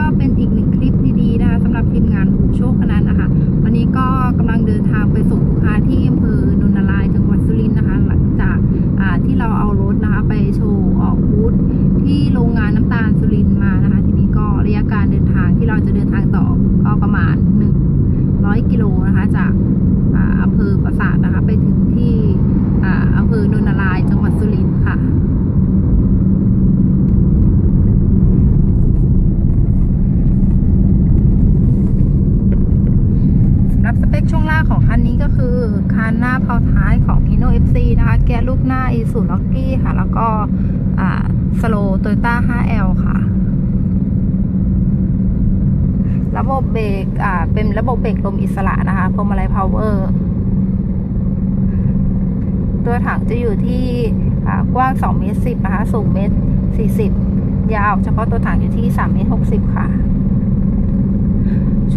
็เป็นอีกหนึ่งคลิปดีๆนะคะสำหรับทีมงานหูโชคพนันนะคะ วันนี้ก็กำลังเดินทางไปส่งลูกค้าที่อำเภอนนทลายจังหวัดสุรินทร์นะคะ หลังจากที่เราเอารถนะคะไปโชว์ออกบูธที่โรงงานน้ำตาลสุรินทร์มานะคะ ทีนี้ก็ระยะการเดินทางที่เราจะเดินทางต่อก็ประมาณ 100 กิโลนะคะ จากอ่าอำเภอปราสาทนะคะ ไปถึงที่อ่าอำเภอนนทลายจังหวัดสุรินทร์ค่ะ สำหรับสเปคช่วงล่างของคันนี้ ก็คือคานหน้าเพาท้ายของ Hino FC นะคะ แกะลูกหน้า i s u z u l o c k y ค่ะ แล้วก็สโลโตโยต้า 5L ค่ะ ระบบเบรกอ่าเป็นระบบเบรกลมอิสระนะคะพวงมาลัยพาวเวอร์ตัวถังจะอยู่ที่กว้าง2เมตร10นะคะ สูงเมตร40 ยาวเฉพาะตัวถังอยู่ที่3เมตร60 ค่ะ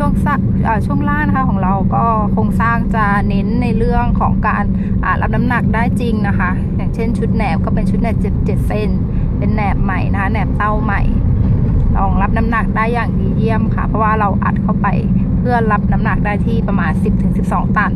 ช่วงช่วงล่างนะคะของเราก็โครงสร้างจะเน้นในเรื่องของการรับน้ำหนักได้จริงนะคะ อย่างเช่นชุดแหนบก็เป็นชุดแหนบเจ็ดเจ็ดเส้นเป็นแหนบใหม่นะคะแหนบเต้าใหม่รองรับน้ำหนักได้อย่างดีเยี่ยมค่ะ เพราะว่าเราอัดเข้าไปเพื่อรับน้ำหนักได้ที่ประมาณ 10-12 ตัน